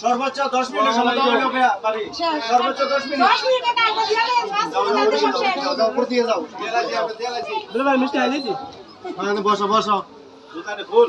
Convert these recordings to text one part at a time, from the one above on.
সর্বোচ্চ দশ মিনিট সময় সর্বোচ্চ দশ মিনিট। বসো বসো। দোকানে ফুল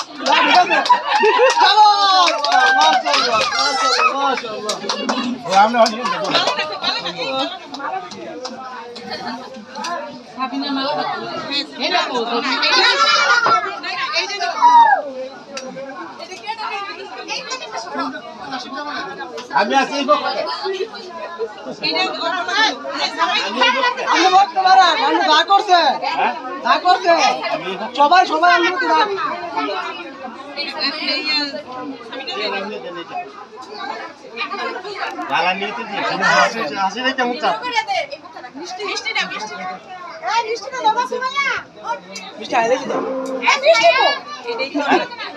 মাশাআল্লাহ মাশাআল্লাহ মাশাআল্লাহ যা করছে সবাই সবাই অনুমতি দেন গালা নিতে দি হাসি হাসি দেখতে মুখ চাপ এই মিষ্টিটা দাদা সুমাইয়া মিষ্টি আইলে কি এই মিষ্টি তো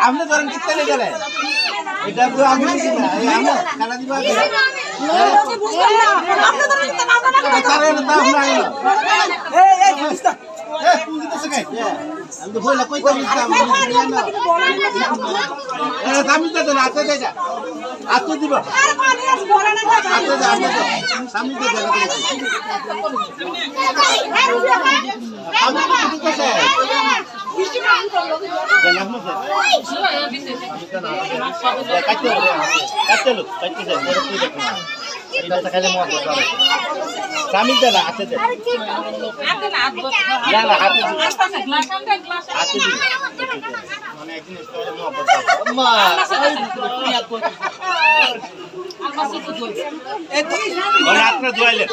আপনি ধরেন কিনতে লেগে গেলেন এটা তো আমি দিছি না আমরা কানা দিবা ধরেন কারণ তা আমরা আইলো এই এই কে আমি তো বললা কই কই আমি তো না আতে দে আতে দিব আতে দে আতে দে সামনে দে দে আমি তো দিতেছে জানাম না কাটতে কাটতে লোক কাটতে যায় পরে তুই দেখ না না হাতে হাতে দি মানে একদিন স্টোরে মত আম্মা ওরা আপনি ধুইলে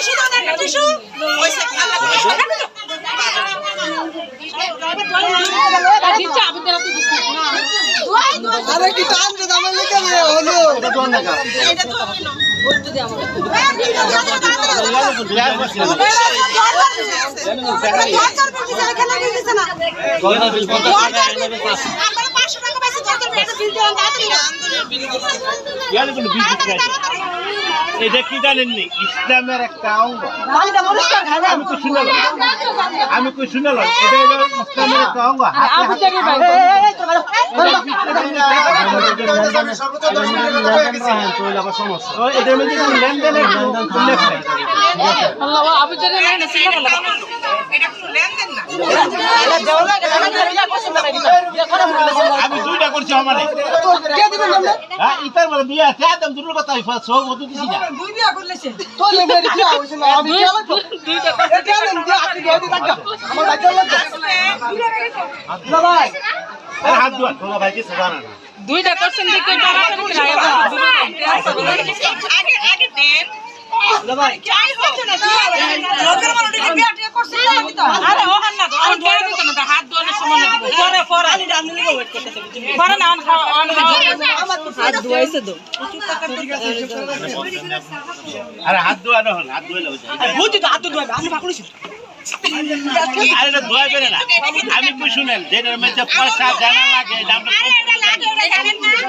এই দাও দাও আরে কি টান দে দামে লিখে দে হলো। এটা বসে ইয়ালে কোন বিজি খাই এটা কি জানেননি? ইসলামের একটা অঙ্গ। আমি তো শুনলাম আমি কই শুনলাম এটা ইসলামের একটা অঙ্গ। হাতে হাতে এটার মধ্যে কোনো লেনদেনের উল্লেখ নেই। আমি দুইটা করছি আমারে কে দিবেন আপনি হ্যাঁ ইতার বলে বিয়া কে একদম দূরের কথা হইফা সব মতো দিছি না তো লেবে দিছি হইছিল আমি কে লাগতো এটা দেন যে আপনি দিয়ে দিন টাকা আমার বাইক লাগতো না ভাই আরে হাত দুয়া তোলা ভাই কিছু না দুইটা করছেন দেখে না ভাই আরে ওখান না অন করে দিত না হাত না না আরে হাত দুয়া না হাত দুয়ালে হইছে তো হাত ধোয়া আমি পাকুড়িছি আরে এটা ধোয়া বেরে না আমি কই শুনেন যেটার মধ্যে পয়সা জানা লাগে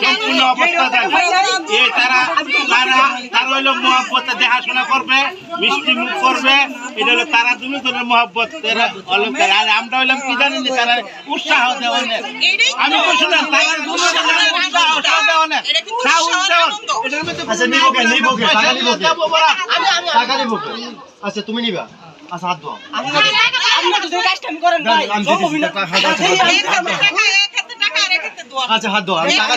সম্পূর্ণ অবস্থা জানি তার হইল মহাব্বতে দেখাশোনা করবে মিষ্টি মুখ করবে এটা হলো তারা দুই ধরনের মহাব্বত আর আমরা হইলাম কি জানি না, তারা উৎসাহ দেওয়া। আমি কইছি না তারা উৎসাহ দেওয়া আচ্ছা, নিবো কে, নিবো কে, টাকা নিবো কে? টাকা দিব কে? আচ্ছা তুমি নিবা। আচ্ছা হাত দাও আপনি তো কাজটা করেন ভাই। আচ্ছা হাত দাও আমি টাকা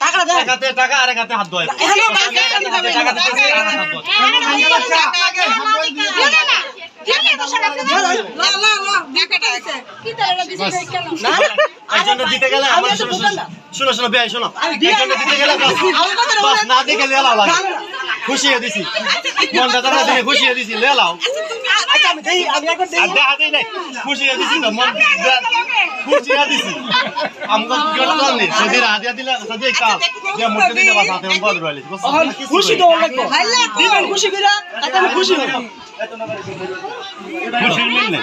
টাকা দেন এক হাতে টাকা আর এক হাত দাও এখানে টাকা টাকা লা লা লা দিয়ে লাগে খুশি হয়ে দিছি মনটা তোমরা দিকে খুশি হয়ে দিছি আচ্ছা দেই নাই। খুশি হয়ে দিছি তো মন খুশি হয়ে দিছি। আমগো তো নেই। সদির হাতিয়া দিলা সদি কাল যে মুটে দিতে বাস হাতে বল রইলি খুশি তো লাগবে দিবেন খুশি কইরা আমি খুশি হই খুশির মিল নেই।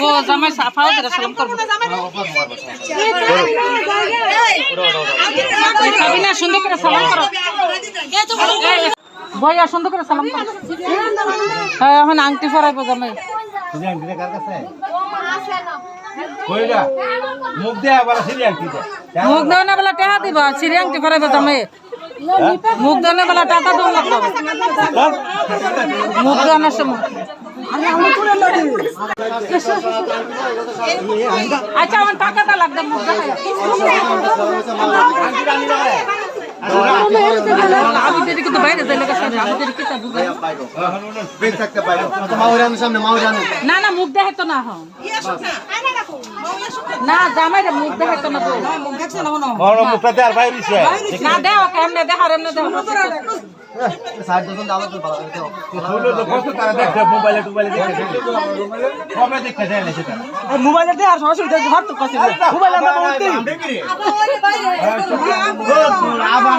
গো জামাই সাফাও করে সালাম করব। খাবি না সুন্দর করে সালাম করো। এই, ভইয়া সুন্দর করে সালাম করো। হ্যাঁ এখন আংটি ফরাইবো জামাই। মুখ দেওয়া বেলা টাকা দিব সিঁড়ি আংটি ফরাইবো জামাই। মুখ দেওয়া বেলা টাকা দেওয়া লাগবে। মুখ দেওয়ানোর সময়। আচ্ছা আমার টাকাটা লাগবে মুখ না না মুখ দেখাইতো না হন না জামাই রে মুখ দেখাইতো না বউ। বড় মুখটা দেয়ার বাইরে। না দেও এমনি দেখার। এমনি দেখার। মোবাইলে দে আর সরাসরি দেখো হাত কাছে মোবাইলে আমরা বলতে আবার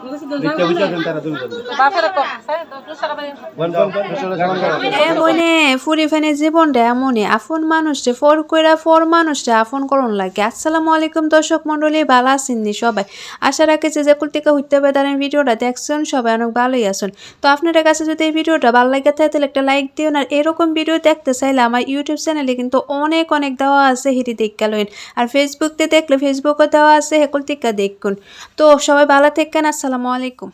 না। না ফুরি ফেনে জীবনটা এমনই আফন মানুষটা ফর কইরা ফর মানুষটা আফন করন লাগে। আসসালামু আলাইকুম দর্শক মন্ডলী ভালো আছেননি সবাই? আশা রাখি যে হইতে হবে ভিডিওটা দেখছেন সবাই অনেক ভালোই আছেন। তো আপনাদের কাছে যদি এই ভিডিওটা ভালো লাগে থাকে তাহলে একটা লাইক দিও আর এরকম ভিডিও দেখতে চাইলে আমার ইউটিউব চ্যানেলে কিন্তু অনেক অনেক দেওয়া আছে হিরি দেখা লইন। আর ফেসবুকতে দেখলে ফেসবুকও দেওয়া আছে হেকুল টিকা দেখুন। তো সবাই ভালো থাকেন আসসালামু আলাইকুম।